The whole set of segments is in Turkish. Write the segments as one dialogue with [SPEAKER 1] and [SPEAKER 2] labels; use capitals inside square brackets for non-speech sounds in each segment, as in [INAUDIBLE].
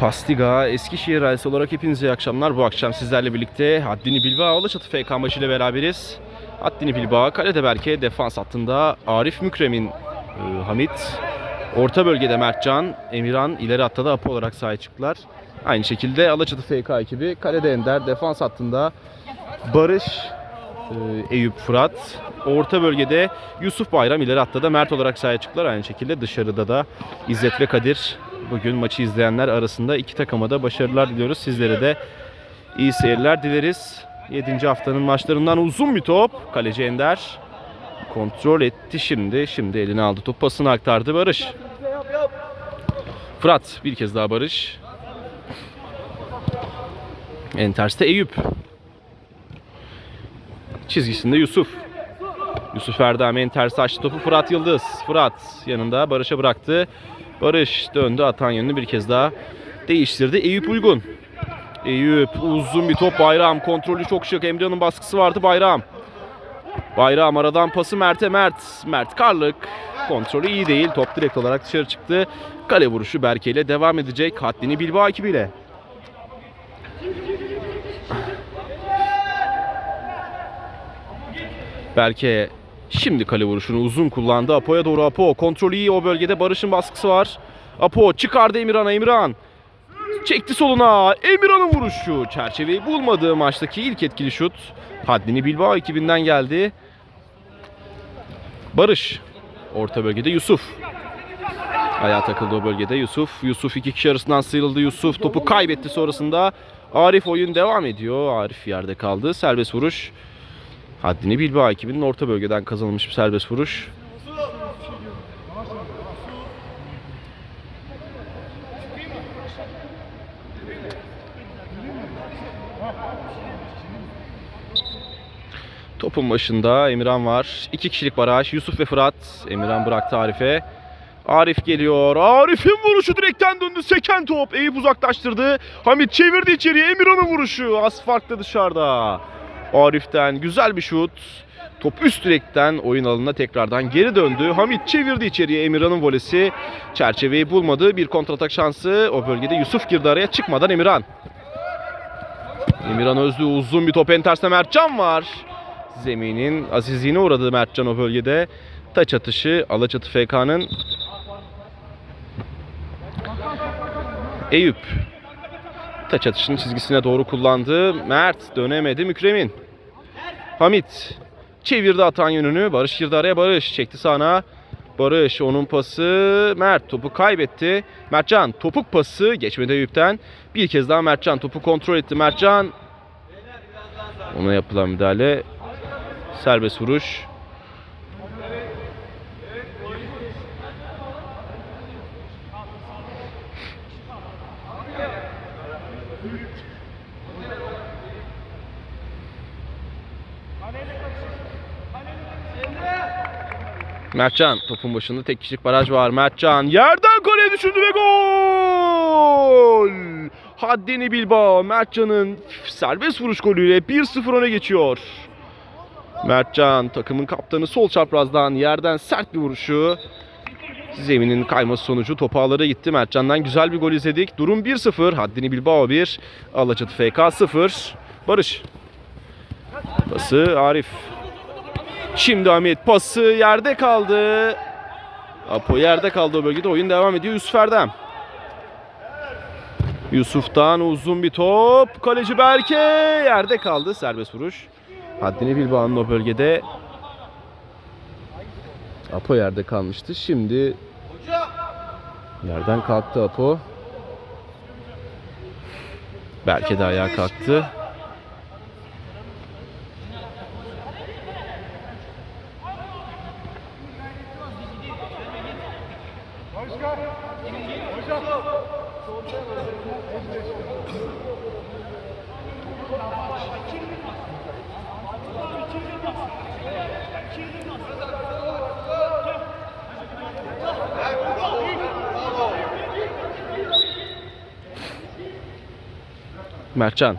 [SPEAKER 1] Pastiga, Eskişehir ailesi olarak hepinize iyi akşamlar. Bu akşam sizlerle birlikte Haddini Bilbao Alaçatı FK maçıyla beraberiz. Haddini Bilbao kalede Berke, defans hattında Arif Mükrem'in e, Hamit, orta bölgede Mertcan, Emirhan, ileri hatta da Apo olarak sahaya çıktılar. Aynı şekilde Alaçatı FK ekibi kalede Ender, defans hattında Barış, e, Eyüp Fırat, orta bölgede Yusuf Bayram, ileri hatta da Mert olarak sahaya çıktılar. Aynı şekilde dışarıda da İzzet ve Kadir bugün maçı izleyenler arasında iki takıma da başarılar diliyoruz. Sizlere de iyi seyirler dileriz. 7. haftanın maçlarından uzun bir top. Kaleci Ender kontrol etti şimdi. Şimdi eline aldı. Top pasını aktardı Barış. Fırat bir kez daha Barış. En terste Eyüp. Çizgisinde Yusuf. Yusuf Erdem en tersi açtı topu Fırat Yıldız. Fırat yanında Barış'a bıraktı. Barış döndü atan yönünü bir kez daha değiştirdi. Eyüp Uygun. Eyüp uzun bir top Bayram. Kontrolü çok şık. Emre'nin baskısı vardı Bayram. Bayram aradan pası Mert'e Mert. Mert Karlık. Kontrolü iyi değil. Top direkt olarak dışarı çıktı. Kale vuruşu Berke ile devam edecek. Haddini Bilbao ekibiyle. Berke şimdi kale vuruşunu uzun kullandı. Apo'ya doğru Apo. Kontrolü iyi o bölgede. Barış'ın baskısı var. Apo çıkardı Emirhan'a Emirhan. Çekti soluna. Emirhan'ın vuruşu. Çerçeveyi bulmadığı maçtaki ilk etkili şut. Haddini Bilbao ekibinden geldi. Barış. Orta bölgede Yusuf. Ayağa takıldı o bölgede Yusuf. Yusuf iki kişi arasından sıyrıldı. Yusuf topu kaybetti sonrasında. Arif oyun devam ediyor. Arif yerde kaldı. Serbest vuruş. Haddini Bilbao ekibinin orta bölgeden kazanılmış bir serbest vuruş. Topun başında Emirhan var. İki kişilik baraj. Yusuf ve Fırat. Emirhan bıraktı Arif'e. Arif geliyor. Arif'in vuruşu direkten döndü. Seken top. Eyüp uzaklaştırdı. Hamit çevirdi içeriye. Emirhan'ın vuruşu. Az farklı dışarıda. Arif'ten güzel bir şut. Top üst direkten oyun alanına tekrardan geri döndü. Hamit çevirdi içeriye Emirhan'ın volesi. Çerçeveyi bulmadı. Bir kontratak şansı. O bölgede Yusuf girdi araya çıkmadan Emirhan. Emirhan Özlü uzun bir top en tersine Mertcan var. Zeminin azizliğine uğradı Mertcan o bölgede. Taç atışı Alaçatı FK'nın Eyüp taç atışının çizgisine doğru kullandı. Mert dönemedi Mükremin. Hamit çevirdi atan yönünü. Barış girdi araya Barış çekti sağına. Barış onun pası Mert topu kaybetti. Mertcan topuk pası geçmedi Eyüp'ten. Bir kez daha Mertcan topu kontrol etti. Mertcan ona yapılan müdahale serbest vuruş. Mertcan topun başında tek kişilik baraj var. Mertcan yerden kaleye düşündü ve gol! Haddini Bilbao Mertcan'ın serbest vuruş golüyle 1-0 öne geçiyor. Mertcan takımın kaptanı sol çaprazdan yerden sert bir vuruşu. Zeminin kayması sonucu topu ağlara gitti. Mertcan'dan güzel bir gol izledik. Durum 1-0. Haddini Bilbao 1. Alaçatı FK 0. Barış. Pası Arif. Şimdi Ahmet pası yerde kaldı. Apo yerde kaldı o bölgede. Oyun devam ediyor. Yusuf Erdem. Yusuf'tan uzun bir top. Kaleci Berke yerde kaldı. Serbest vuruş. Haddini Bilbao'nun o bölgede. Apo yerde kalmıştı. Şimdi yerden kalktı Apo. Berke de ayağa kalktı. Mertcan.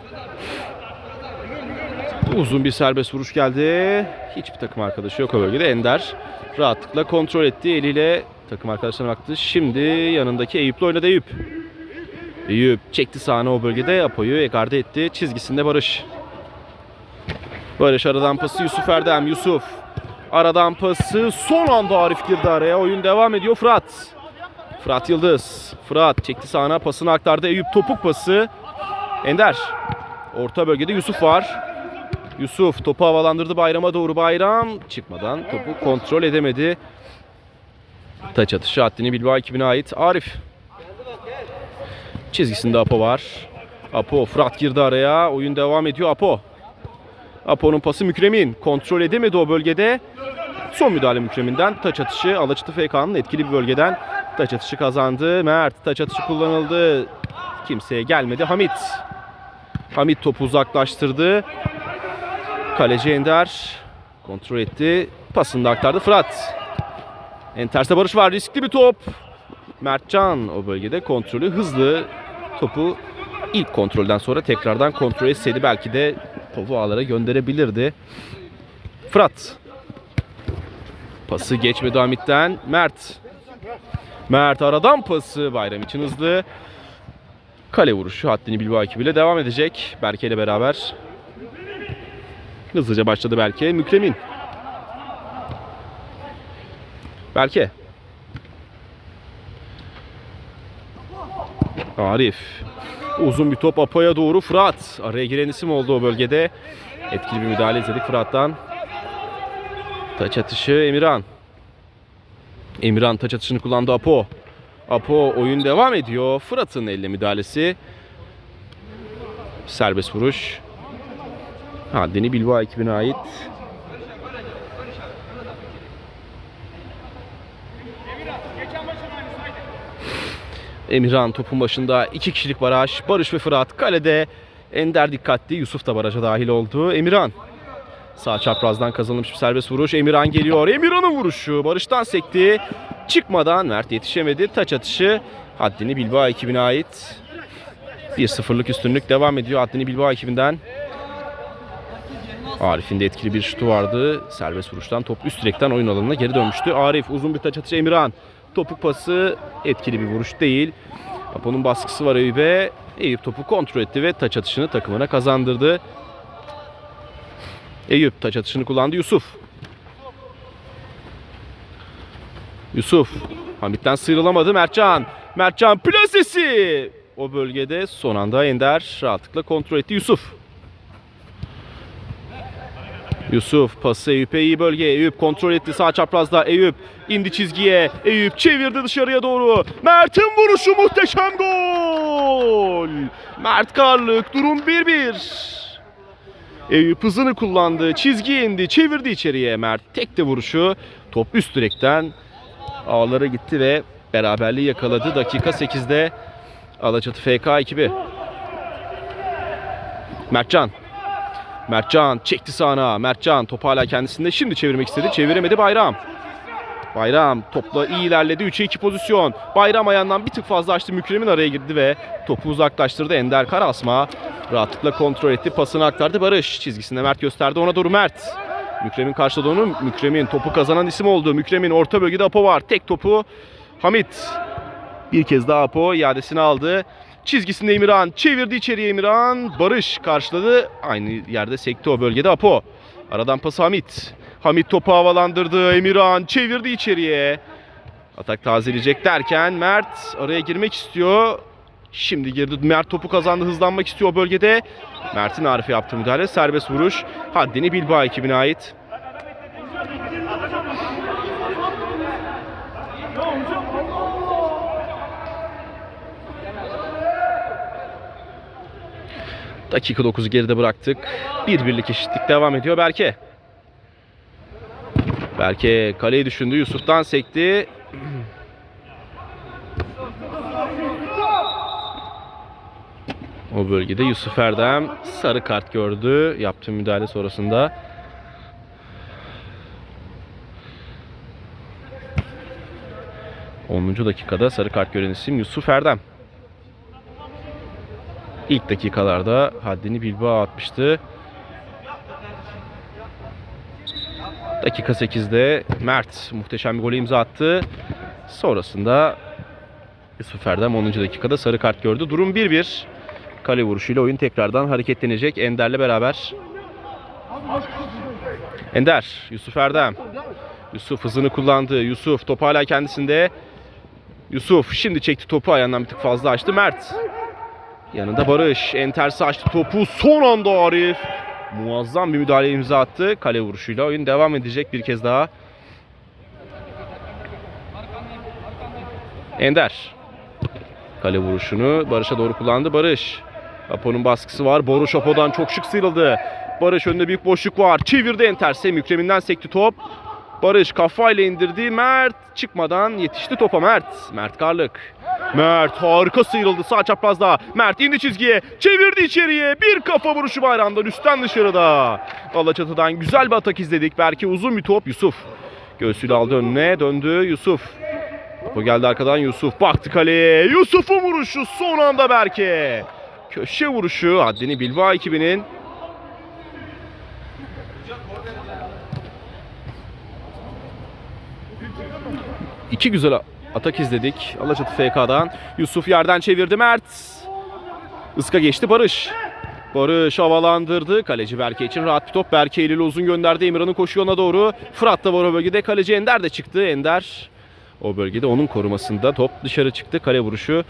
[SPEAKER 1] Uzun bir serbest vuruş geldi. Hiçbir takım arkadaşı yok o bölgede. Ender rahatlıkla kontrol etti. Eliyle takım arkadaşlarına baktı. Şimdi yanındaki Eyüp'le oynadı Eyüp. Eyüp çekti sahne o bölgede. Apo'yu ekarte etti. Çizgisinde Barış. Barış aradan pası Yusuf Erdem. Yusuf. Aradan pası. Son anda Arif girdi araya. Oyun devam ediyor. Fırat. Fırat Yıldız. Fırat çekti sahne. Pasını aktardı. Eyüp topuk pası. Ender. Orta bölgede Yusuf var. Yusuf topu havalandırdı Bayram'a doğru. Bayram çıkmadan topu kontrol edemedi. Taç atışı Haddini Bilbao ekibine ait. Arif. Çizgisinde Apo var. Apo Fırat girdi araya. Oyun devam ediyor Apo. Apo'nun pası Mükremin. Kontrol edemedi o bölgede. Son müdahale Mükremin'den. Taç atışı Alaçatı FK'nın etkili bir bölgeden. Taç atışı kazandı. Mert taç atışı kullanıldı. Kimseye gelmedi. Hamit. Hamit topu uzaklaştırdı. Kaleci Ender kontrol etti. Pasını da aktardı Fırat. Enters'te Barış var. Riskli bir top. Mertcan o bölgede kontrolü hızlı. Topu ilk kontrolden sonra tekrardan kontrol etseydi belki de topu ağlara gönderebilirdi. Fırat. Pası geçmedi Hamit'ten. Mert. Mert aradan pası Bayram için hızlı. Kale vuruşu Haddini Bilbao ekibiyle devam edecek. Berke ile beraber. Hızlıca başladı Berke. Mükremin. Berke. Arif. Uzun bir top Apo'ya doğru Fırat. Araya giren isim oldu o bölgede. Etkili bir müdahale izledik Fırat'tan. Taç atışı Emirhan. Emirhan taç atışını kullandı Apo. Apo oyun devam ediyor. Fırat'ın elle müdahalesi. Serbest vuruş. Haddini Bilbao ekibine ait. Emirhan topun başında iki kişilik baraj. Barış ve Fırat kalede. Ender dikkatli. Yusuf da baraja dahil oldu. Emirhan. Sağ çaprazdan kazanılmış bir serbest vuruş. Emirhan geliyor. Emirhan'ın vuruşu. Barış'tan sekti. Çıkmadan Mert yetişemedi. Taç atışı Haddini Bilbao ekibine ait. 1-0'lık üstünlük devam ediyor Haddini Bilbao ekibinden. Arif'in de etkili bir şutu vardı. Serbest vuruştan top üst direkten oyun alanına geri dönmüştü. Arif uzun bir taç atışı Emirhan. Topuk pası etkili bir vuruş değil. Apo'nun baskısı var Eyüp'e. Eyüp topu kontrol etti ve taç atışını takımına kazandırdı. Eyüp taç atışını kullandı Yusuf. Yusuf. Hamit'ten sıyrılamadı Mertcan. Mertcan plasesi. O bölgede son anda Ender rahatlıkla kontrol etti Yusuf. Yusuf pası Eyüp'e iyi bölge. Eyüp kontrol etti sağ çaprazda. Eyüp indi çizgiye. Eyüp çevirdi dışarıya doğru. Mert'in vuruşu muhteşem gol. Mert Karlık durum 1-1. Eyüp hızını kullandı. Çizgiye indi. Çevirdi içeriye Mert. Tek de vuruşu. Top üst direkten ağlara gitti ve beraberliği yakaladı. Dakika 8'de Alaçatı FK ekibi. Mertcan. Mertcan çekti sağına. Mertcan top hala kendisinde. Şimdi çevirmek istedi. Çeviremedi Bayram. Bayram topla iyi ilerledi. 3'e 2 pozisyon. Bayram ayağından bir tık fazla açtı. Mükremin araya girdi ve topu uzaklaştırdı. Ender Karasma rahatlıkla kontrol etti. Pasını aktardı Barış. Çizgisinde Mert gösterdi. Ona doğru Mert. Mükremin karşıladı onu. Mükremin topu kazanan isim oldu. Mükremin orta bölgede Apo var. Tek topu Hamit. Bir kez daha Apo iadesini aldı. Çizgisinde Emirhan. Çevirdi içeriye Emirhan. Barış karşıladı. Aynı yerde sekti o bölgede Apo. Aradan pas Hamit. Hamit topu havalandırdı. Emirhan çevirdi içeriye. Atak tazeleyecek derken Mert araya girmek istiyor. Şimdi girdi. Mert topu kazandı. Hızlanmak istiyor o bölgede. Mert'in Arif'e yaptığı müdahale. Serbest vuruş. Haddini Bilbao ekibine ait. Dakika 9'u geride bıraktık. Bir birlik eşitlik devam ediyor Berke. Berke kaleyi düşündü. Yusuf'tan sekti. O bölgede Yusuf Erdem sarı kart gördü yaptığı müdahale sonrasında. Onuncu dakikada sarı kart gören isim Yusuf Erdem. İlk dakikalarda haddini Bilbao atmıştı. Dakika 8'de Mert muhteşem bir golü imza attı. Sonrasında Yusuf Erdem 10. dakikada sarı kart gördü. Durum 1-1. Kale vuruşuyla oyun tekrardan hareketlenecek Ender'le beraber. Ender, Yusuf Erdem. Yusuf hızını kullandı. Yusuf top hala kendisinde. Yusuf şimdi çekti topu ayağından bir tık fazla açtı. Mert. Yanında Barış. En tersi açtı topu. Son anda Arif. Muazzam bir müdahale imza attı. Kale vuruşuyla oyun devam edecek bir kez daha. Ender. Kale vuruşunu Barış'a doğru kullandı. Barış. Apo'nun baskısı var. Boruş Apo'dan çok şık sıyrıldı. Barış önünde büyük boşluk var. Çevirdi en terse. Mükreminden sekti top. Barış kafayla indirdi. Mert çıkmadan yetişti topa Mert. Mert Karlık. Mert harika sıyrıldı sağ çaprazda. Mert indi çizgiye. Çevirdi içeriye. Bir kafa vuruşu bayrağından üstten dışarıda. Alaçatı'dan güzel bir atak izledik. Belki uzun bir top. Yusuf. Göğsüyle aldı önüne. Döndü Yusuf. Topu geldi arkadan Yusuf. Baktı kaleye. Yusuf'un vuruşu son anda Berke. Köşe vuruşu haddini Bilbao ekibinin. İki güzel atak izledik. Alaçatı FK'dan. Yusuf yerden çevirdi Mert. Iska geçti Barış. Barış havalandırdı. Kaleci Berke için rahat bir top. Berke ile uzun gönderdi Emirhan'ın koşu yoluna doğru. Fırat da var o bölgede. Kaleci Ender de çıktı. Ender o bölgede onun korumasında top dışarı çıktı. Kale vuruşu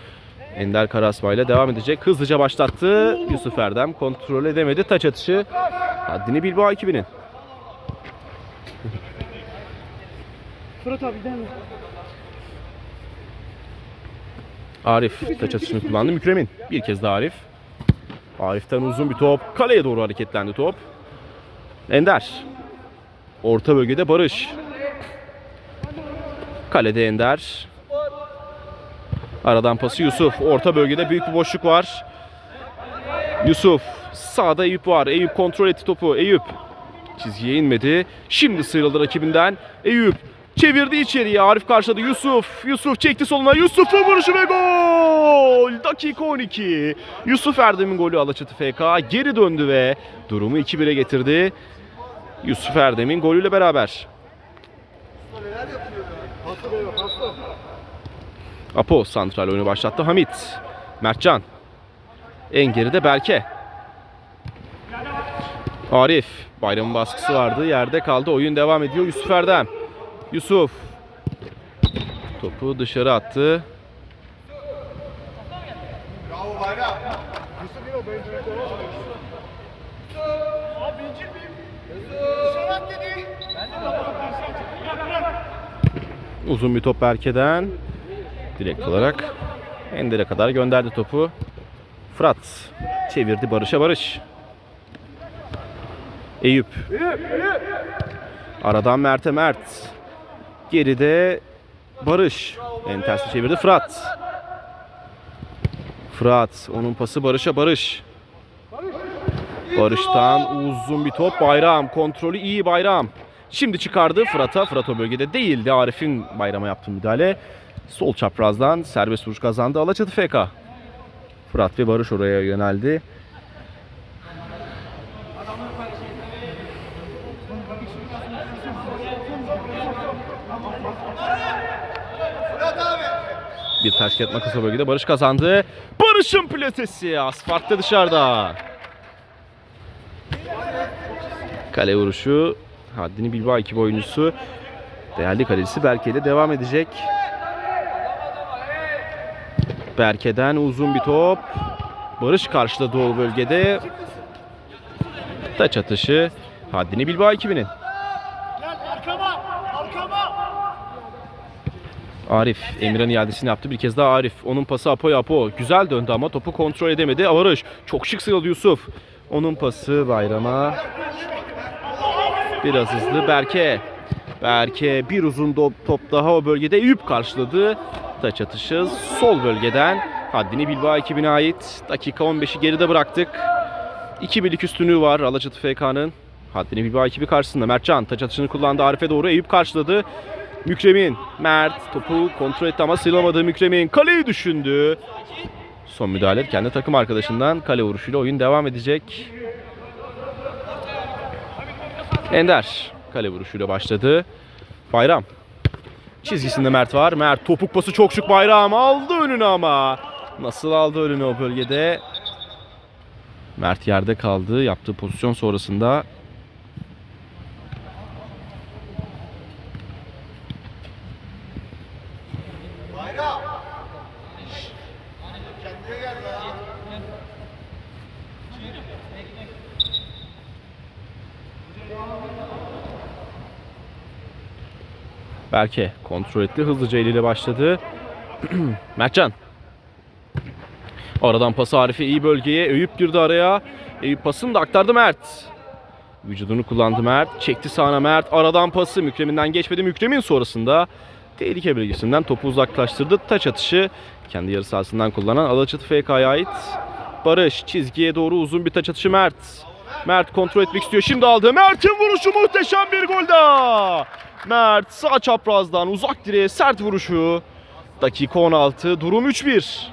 [SPEAKER 1] Ender Karasma ile devam edecek. Hızlıca başlattı. Yusuf Erdem kontrol edemedi. Taç atışı. Haddini Bilbao ekibinin.
[SPEAKER 2] Fırat abi değil mi?
[SPEAKER 1] Arif taç atışını kullandı. Mükremin. Bir kez daha Arif. Arif'ten uzun bir top. Kaleye doğru hareketlendi top. Ender. Orta bölgede Barış. Kalede Ender. Aradan pası Yusuf. Orta bölgede büyük bir boşluk var. Yusuf. Sağda Eyüp var. Eyüp kontrol etti topu. Eyüp. Çizgiye inmedi. Şimdi sıyrıldı rakibinden. Eyüp. Çevirdi içeriye. Arif karşıladı. Yusuf. Yusuf çekti soluna. Yusuf'un vuruşu ve gol. Dakika 12. Yusuf Erdem'in golü Alaçatı FK geri döndü ve durumu 2-1'e getirdi. Yusuf Erdem'in golüyle beraber. Apo santral oyunu başlattı. Hamit. Mertcan. En geride Berke. Arif. Bayramın baskısı vardı. Yerde kaldı. Oyun devam ediyor. Yusuf Erdem. Yusuf. Topu dışarı attı. Uzun bir top Berke'den. Direkt olarak Ender'e kadar gönderdi topu. Fırat çevirdi Barış'a Barış. Eyüp. Aradan Mert'e Mert. Geride Barış. En tersi çevirdi Fırat. Fırat. Onun pası Barış'a Barış. Barış'tan uzun bir top. Bayram. Kontrolü iyi Bayram. Şimdi çıkardı Fırat'a. Fırat o bölgede değildi. Arif'in bayrama yaptığı müdahale. Sol çaprazdan serbest vuruş kazandı Alaçatı FK. Fırat ve Barış oraya yöneldi. Bir taş kağıt makas o bölgede Barış kazandı. Barış'ın platesi asfaltta dışarıda. Kale vuruşu Haddini Bilbao ekibi oyuncusu değerli kalecisi Berke ile devam edecek. Berke'den uzun bir top. Barış karşıladı o bölgede. Taç atışı Haddini Bilbao ekibinin. Arif Emirhan iadesini yaptı. Bir kez daha Arif. Onun pası Apo Apo. Güzel döndü ama topu kontrol edemedi. Avarış. Çok şık sıyrıldı Yusuf. Onun pası Bayram'a. Biraz hızlı Berke. Berke bir uzun top daha o bölgede Eyüp karşıladı. Taç atışı sol bölgeden. Haddini Bilbao ekibine ait. Dakika 15'i geride bıraktık. 2 birlik üstünlüğü var Alaçatı FK'nın. Haddini Bilbao ekibi karşısında. Mertcan taç atışını kullandı. Arif'e doğru Eyüp karşıladı. Mükremin, Mert topu kontrol etti ama sıyrılamadı Mükremin. Kaleyi düşündü. Son müdahale kendi takım arkadaşından kale vuruşuyla oyun devam edecek. Ender kale vuruşuyla başladı. Bayram çizgisinde Mert var. Mert topuk pası çok şık Bayram aldı önünü ama. Nasıl aldı önünü o bölgede? Mert yerde kaldı. Yaptığı pozisyon sonrasında Berke kontrol etti. Hızlıca eliyle başladı. [CLEARS THROAT] Mertcan. Aradan pası Arif'e iyi bölgeye. Eyüp girdi araya. Eyüp pasını da aktardı Mert. Vücudunu kullandı Mert. Çekti sağına Mert. Aradan pası Mükrem'inden geçmedi. Mükremin sonrasında tehlike bölgesinden topu uzaklaştırdı. Taç atışı kendi yarı sahasından kullanan Alaçatı FK'ya ait. Barış çizgiye doğru uzun bir taç atışı Mert. Mert kontrol etmek istiyor. Şimdi aldı. Mert'in vuruşu muhteşem bir gol daha. Mert sağ çaprazdan uzak direğe sert vuruşu. Dakika 16. Durum 3-1.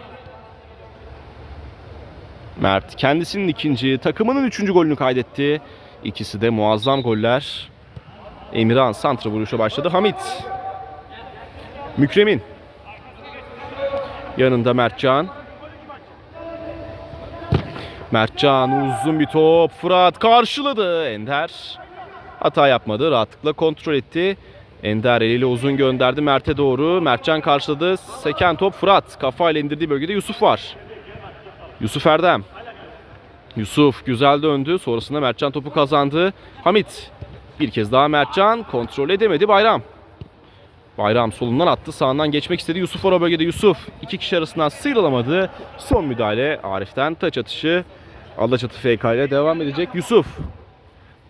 [SPEAKER 1] Mert kendisinin ikinci, takımının üçüncü golünü kaydetti. İkisi de muazzam goller. Emirhan santra vuruşa başladı. Hamit. Mükremin. Yanında Mertcan. Mertcan uzun bir top. Fırat karşıladı. Ender. Hata yapmadı. Rahatlıkla kontrol etti. Ender eliyle uzun gönderdi Mert'e doğru. Mertcan karşıladı. Seken top Fırat. Kafayla indirdiği bölgede Yusuf var. Yusuf Erdem. Yusuf güzel döndü. Sonrasında Mertcan topu kazandı. Hamit. Bir kez daha Mertcan kontrol edemedi Bayram. Bayram solundan attı. Sağından geçmek istedi. Yusuf var o bölgede. Yusuf iki kişi arasından sıyrılamadı. Son müdahale Arif'ten taç atışı. Alaçatı FK ile devam edecek. Yusuf.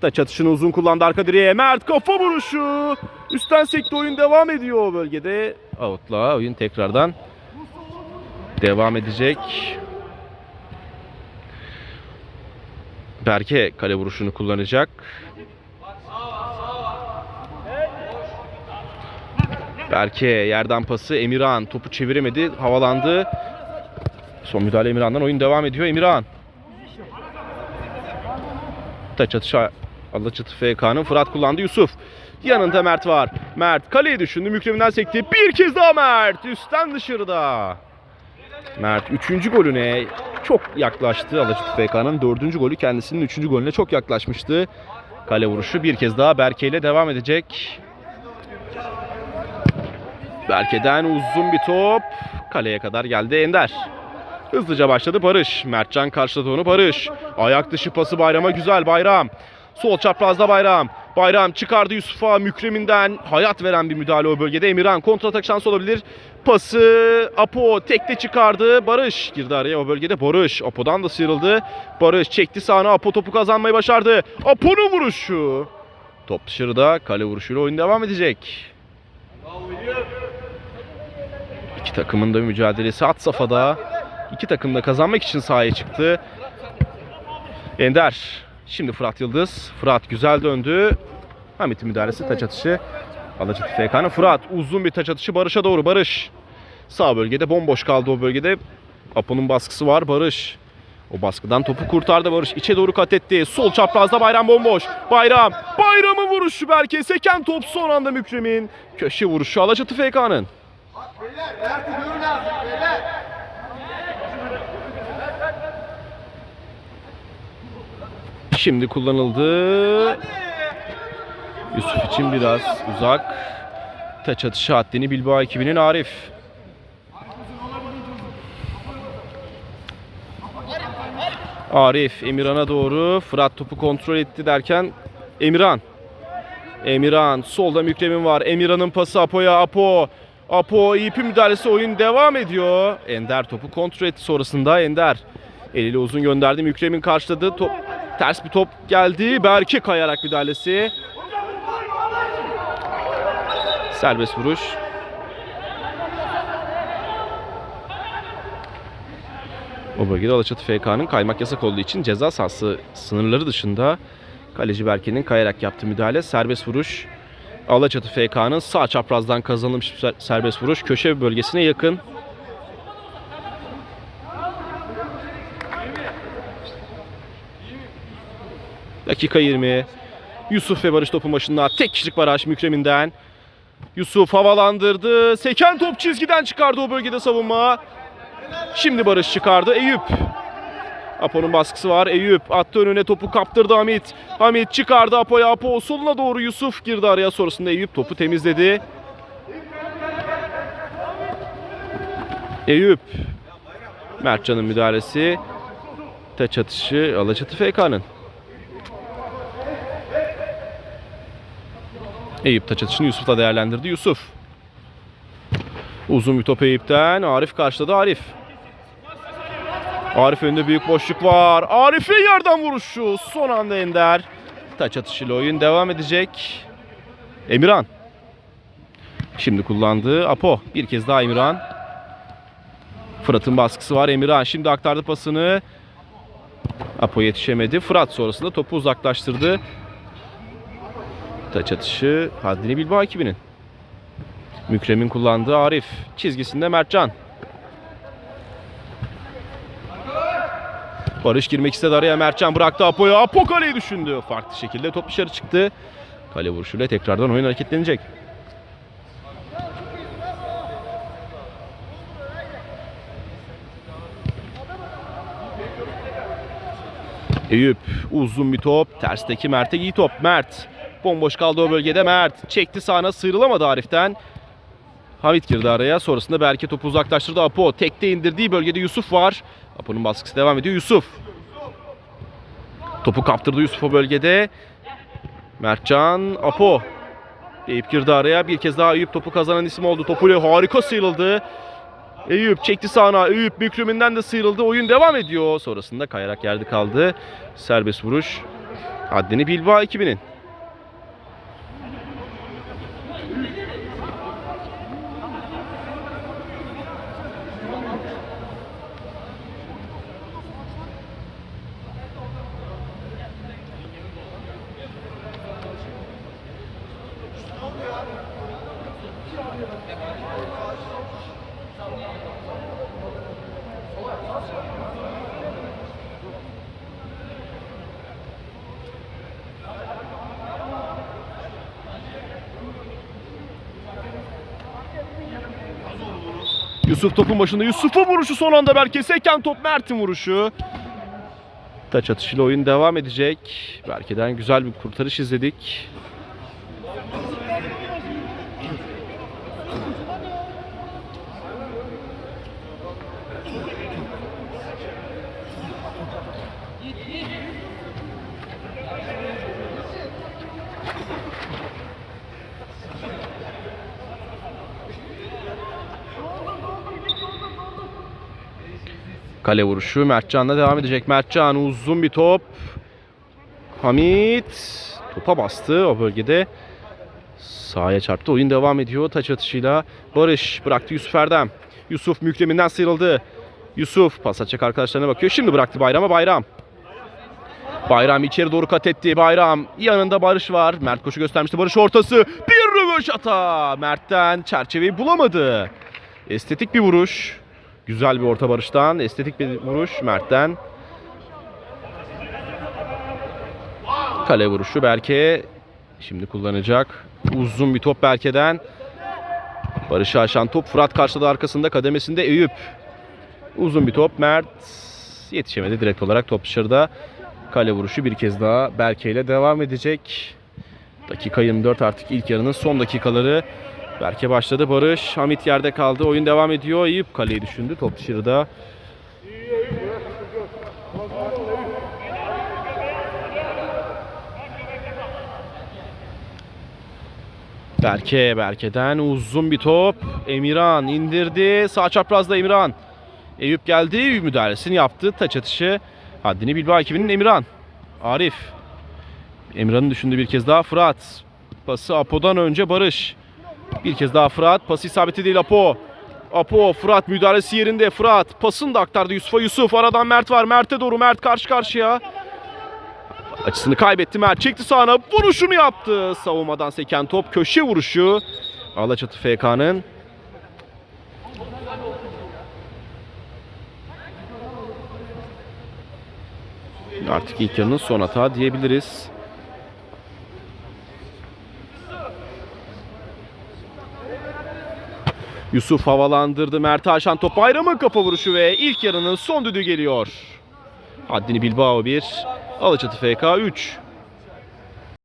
[SPEAKER 1] Taç atışını uzun kullandı arka direğe. Mert kafa vuruşu. Üstten sekti oyun devam ediyor o bölgede. Out'la oyun tekrardan devam edecek. Berke kale vuruşunu kullanacak. Berke yerden pası Emirhan topu çeviremedi havalandı. Son müdahale Emirhan'dan oyun devam ediyor Emirhan. Taç atışı Alaçatı FK'nın Fırat kullandı Yusuf. Yanında Mert var. Mert kaleye düşündü. Mükreminden sekti. Bir kez daha Mert. Üstten dışarıda. Mert 3. golüne çok yaklaştı. Alaçatı FK'nın 4. golü kendisinin 3. golüne çok yaklaşmıştı. Kale vuruşu bir kez daha Berke ile devam edecek. Berke'den uzun bir top. Kaleye kadar geldi Ender. Hızlıca başladı Barış. Mertcan karşıladı onu Barış. Ayak dışı pası Bayram'a güzel Bayram. Sol çaprazda Bayram. Bayram çıkardı Yusuf'a Mükrem'inden hayat veren bir müdahale o bölgede. Emirhan kontratak şansı olabilir. Pası Apo tekte çıkardı. Barış girdi araya o bölgede. Barış Apo'dan da sıyrıldı. Barış çekti sağına Apo topu kazanmayı başardı. Apo'nun vuruşu. Top dışarıda kale vuruşuyla oyun devam edecek. İki takımın da mücadelesi at safhada. İki takım da kazanmak için sahaya çıktı. Ender. Şimdi Fırat Yıldız. Fırat güzel döndü. Hamit'in müdahalesi taç atışı. Alaçatı FK'nın Fırat uzun bir taç atışı Barış'a doğru. Barış. Sağ bölgede bomboş kaldı o bölgede. Apo'nun baskısı var Barış. O baskıdan topu kurtardı Barış. İçe doğru kat etti. Sol çaprazda Bayram bomboş. Bayram. Bayram'ın vuruşu belki. Seken top son anda Mükrem'in. Köşe vuruşu Alaçatı FK'nın. Şimdi kullanıldı. Yusuf için biraz uzak. Taç atışı haddini Bilbao ekibinin Arif. Arif Emirhan'a doğru. Fırat topu kontrol etti derken Emirhan. Emirhan solda Mükremin var. Emirhan'ın pası Apo'ya Apo. Apo ipi müdahalesi oyun devam ediyor. Ender topu kontrol etti sonrasında Ender. Eliyle uzun gönderdi. Mükremin karşıladı. Top, ters bir top geldi. Berke kayarak müdahalesi. Serbest vuruş. O bölgede Alaçatı FK'nın kaymak yasak olduğu için ceza sahası sınırları dışında kaleci Berke'nin kayarak yaptığı müdahale serbest vuruş. Alaçatı FK'nın sağ çaprazdan kazanılmış serbest vuruş köşe bölgesine yakın. Dakika 20. Yusuf ve Barış topun başında tek kişilik baraj Mükrem'inden. Yusuf havalandırdı. Seken top çizgiden çıkardı o bölgede savunma. Şimdi Barış çıkardı. Eyüp. Apo'nun baskısı var. Eyüp attı önüne topu kaptırdı Hamit. Hamit çıkardı Apo'ya. Apo soluna doğru Yusuf girdi araya. Sonrasında Eyüp topu temizledi. Eyüp. Mertcan'ın müdahalesi. Taç atışı Alaçatı FK'nın. Eyüp taç atışını Yusuf da değerlendirdi. Yusuf. Uzun bir top Eyüp'ten. Arif karşıladı Arif. Arif önünde büyük boşluk var. Arif'in yerden vuruşu. Son anda Ender. Taç atışıyla oyun devam edecek. Emirhan. Şimdi kullandığı Apo. Bir kez daha Emirhan. Fırat'ın baskısı var. Emirhan şimdi aktardı pasını. Apo yetişemedi. Fırat sonrasında topu uzaklaştırdı. Taç atışı Haddini Bilbao ekibinin. Mükrem'in kullandığı Arif. Çizgisinde Mertcan. Barış girmek istedi araya. Mertcan bıraktı Apo'ya. Apo kaleyi düşündü. Farklı şekilde top dışarı çıktı. Kale vuruşuyla tekrardan oyun hareketlenecek. Eyüp uzun bir top. Tersteki Mert'e iyi top. Mert bomboş kaldı o bölgede. Mert çekti sağına sıyrılamadı Arif'ten. Hamit girdi araya. Sonrasında Berke topu uzaklaştırdı. Apo tekte indirdiği bölgede Yusuf var. Apo'nun baskısı devam ediyor. Yusuf. Topu kaptırdı Yusuf o bölgede. Mertcan, Apo. Eyüp girdi araya. Bir kez daha Eyüp topu kazanan isim oldu. Topuyla harika sıyrıldı. Eyüp çekti sağına. Eyüp bükrümünden de sıyrıldı. Oyun devam ediyor. Sonrasında kayarak yerde kaldı. Serbest vuruş. Haddini Bilbao ekibinin. Yusuf topun başında. Yusuf'un vuruşu son anda belki. Seken top Mert'in vuruşu. Taç atışıyla oyun devam edecek. Berke'den güzel bir kurtarış izledik. Kale vuruşu Mertcan'la devam edecek. Mertcan uzun bir top. Hamit topa bastı o bölgede. Sahaya çarptı. Oyun devam ediyor taç atışıyla. Barış bıraktı Yusuf Erdem. Yusuf mükreminden sıyrıldı. Yusuf pas atacak arkadaşlarına bakıyor. Şimdi bıraktı Bayram'a Bayram. Bayram içeri doğru kat etti. Bayram yanında Barış var. Mert koşu göstermişti. Barış ortası. Bir röveşata. Mert'ten çerçeveyi bulamadı. Estetik bir vuruş. Güzel bir orta Barış'tan. Estetik bir vuruş Mert'ten. Kale vuruşu Berke. Şimdi kullanacak. Uzun bir top Berke'den. Barış'ı aşan top. Fırat karşıladı arkasında kademesinde Eyüp. Uzun bir top Mert. Yetişemedi direkt olarak top dışarıda. Kale vuruşu bir kez daha Berke ile devam edecek. Dakika 24 artık ilk yarının son dakikaları. Berke başladı Barış. Hamit yerde kaldı. Oyun devam ediyor. Eyüp kaleyi düşündü. Top dışarıda. Berke, Berke'den uzun bir top. Emirhan indirdi. Sağ çaprazda Emirhan. Eyüp geldi. Müdahalesini yaptı. Taç atışı. Haddini Bilbao ekibinin Emirhan. Arif. Emirhan'ın düşündüğü bir kez daha Fırat. Pası Apo'dan önce Barış. Bir kez daha Fırat. Pası isabeti değil Apo. Apo, Fırat müdahalesi yerinde. Fırat pasını da aktardı Yusuf'a. Yusuf aradan Mert var. Mert'e doğru. Mert karşı karşıya. Açısını kaybetti Mert. Çekti sağına. Vuruşunu yaptı. Savunmadan seken top. Köşe vuruşu. Alaçatı FK'nın. Artık ilk yarının son hata diyebiliriz. Yusuf havalandırdı. Mert Haşan top bayramın kafa vuruşu ve ilk yarının son düdüğü geliyor. Haddini Bilbao 1, Alaçatı FK 3.